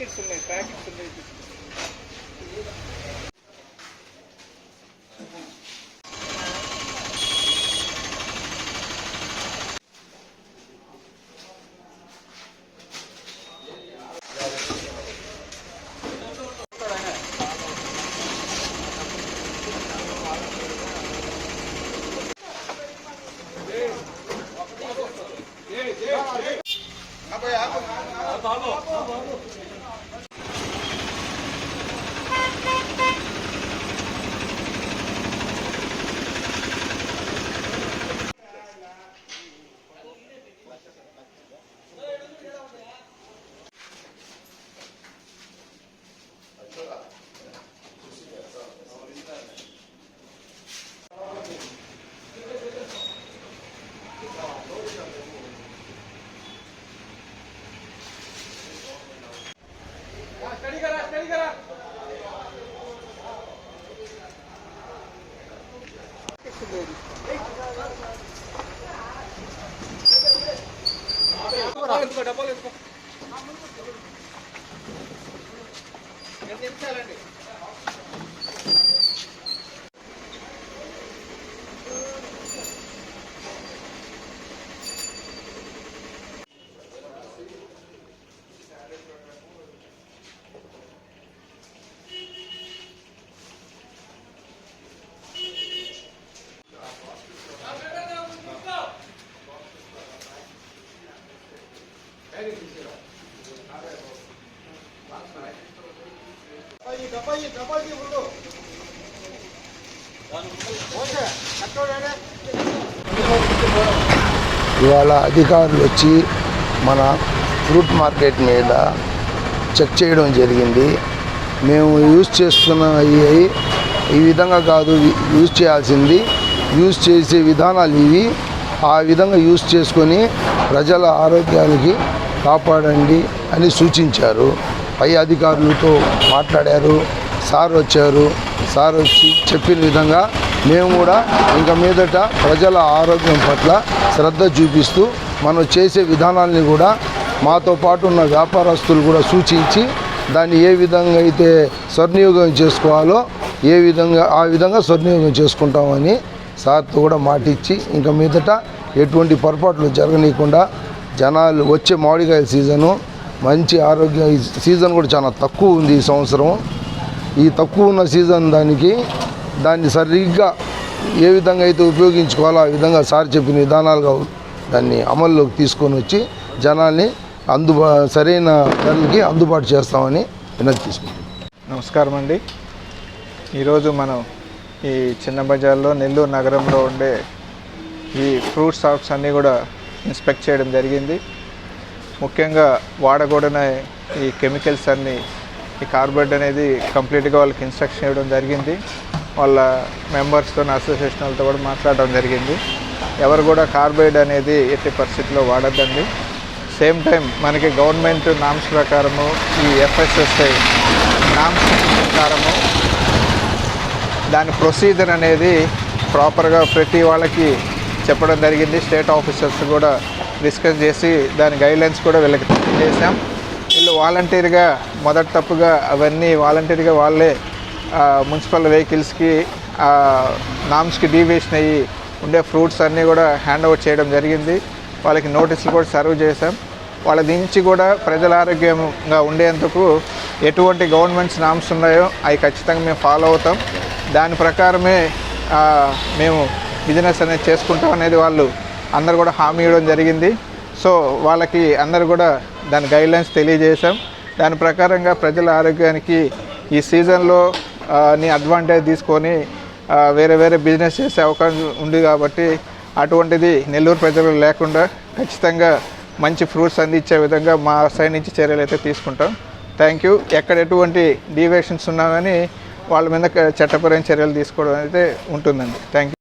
Packets ఉన్నాయి packets ఉన్నాయి Alô, alô, alô. డబ్బాలు ఎన్ని నిమిషాలండి? ఇవాళ అధికారులు వచ్చి మన ఫ్రూట్ మార్కెట్ మీద చెక్ చేయడం జరిగింది. మేము యూజ్ చేస్తున్న ఈ ఈ విధంగా కాదు యూజ్ చేయాల్సింది. యూజ్ చేసే విధానాలు ఇవి. ఆ విధంగా యూజ్ చేసుకొని ప్రజల ఆరోగ్యానికి కాపాడండి అని సూచించారు. పై అధికారులతో మాట్లాడారు సార్ వచ్చారు. సార్ వచ్చి చెప్పిన విధంగా మేము కూడా ఇంకా మీదట ప్రజల ఆరోగ్యం పట్ల శ్రద్ధ చూపిస్తూ మనం చేసే విధానాల్ని కూడా మాతో పాటు ఉన్న వ్యాపారస్తులు కూడా సూచించి దాన్ని ఏ విధంగా అయితే సద్వినియోగం చేసుకోవాలో ఏ విధంగా ఆ విధంగా సద్వినియోగం చేసుకుంటామని సార్తో కూడా మాటిచ్చి ఇంకా మీదట ఎటువంటి పొరపాట్లు జరగనీయకుండా జనాలు వచ్చే మామిడికాయల సీజను మంచి ఆరోగ్య. ఈ సీజన్ కూడా చాలా తక్కువ ఉంది ఈ సంవత్సరం. ఈ తక్కువ ఉన్న సీజన్ దానికి దాన్ని సరిగ్గా ఏ విధంగా అయితే ఉపయోగించుకోవాలో ఆ విధంగా సార్ చెప్పిన విధానాలుగా దాన్ని అమల్లోకి తీసుకొని వచ్చి జనాల్ని అందుబా సరైన ధరలకి అందుబాటు చేస్తామని వినతి తీసుకుంటాం నమస్కారం అండి. ఈరోజు మనం ఈ చిన్న బజార్లో నెల్లూరు నగరంలో ఉండే ఈ ఫ్రూట్ షాప్స్ అన్నీ కూడా ఇన్స్పెక్ట్ చేయడం జరిగింది. ముఖ్యంగా వాడకూడని ఈ కెమికల్స్ అన్నీ ఈ కార్బైడ్ అనేది కంప్లీట్గా వాళ్ళకి ఇన్స్ట్రక్షన్ ఇవ్వడం జరిగింది. వాళ్ళ మెంబర్స్తో అసోసియేషన్ వాళ్ళతో కూడా మాట్లాడడం జరిగింది. ఎవరు కూడా కార్బైడ్ అనేది ఎట్టి పరిస్థితిలో వాడద్దండి. సేమ్ టైం మనకి గవర్నమెంట్ నామ్స్ ప్రకారము ఈ ఎఫ్ఎస్ఎస్ఐ నామ్స్ ప్రకారము దాని ప్రొసీజర్ అనేది ప్రాపర్గా ప్రతి వాళ్ళకి చెప్పడం జరిగింది. స్టేట్ ఆఫీసర్స్ కూడా డిస్కస్ చేసి దాని గైడ్లైన్స్ కూడా వీళ్ళకి చేసాం వీళ్ళు వాలంటీర్గా మొదటి తప్పుగా అవన్నీ వాలంటీర్గా వాళ్ళే మున్సిపల్ వెహికల్స్కి నామ్స్కి డీవియేషన్ అయ్యి ఉండే ఫ్రూట్స్ అన్నీ కూడా హ్యాండ్ ఓవర్ చేయడం జరిగింది. వాళ్ళకి నోటీసులు కూడా సర్వ్ చేశాం. వాళ్ళ నుంచి కూడా ప్రజల ఆరోగ్యంగా ఉండేందుకు ఎటువంటి గవర్నమెంట్స్ నామ్స్ ఉన్నాయో అవి ఖచ్చితంగా మేము ఫాలో అవుతాం. దాని ప్రకారమే మేము బిజినెస్ అనేది చేసుకుంటాం అనేది వాళ్ళు అందరు కూడా హామీ ఇవ్వడం జరిగింది. సో వాళ్ళకి అందరు కూడా దాని గైడ్లైన్స్ తెలియజేశాం. దాని ప్రకారంగా ప్రజల ఆరోగ్యానికి ఈ సీజన్లో నీ అడ్వాంటేజ్ తీసుకొని వేరే వేరే బిజినెస్ చేసే అవకాశం ఉంది కాబట్టి అటువంటిది నెల్లూరు ప్రజలు లేకుండా ఖచ్చితంగా మంచి ఫ్రూట్స్ అందించే విధంగా మా సైడ్ నుంచి చర్యలు అయితే తీసుకుంటాం. థ్యాంక్ యూ ఎక్కడ ఎటువంటి డీవియేషన్స్ ఉన్నా కానీ వాళ్ళ మీద చట్టపరమైన చర్యలు తీసుకోవడం అయితే ఉంటుందండి. Thank you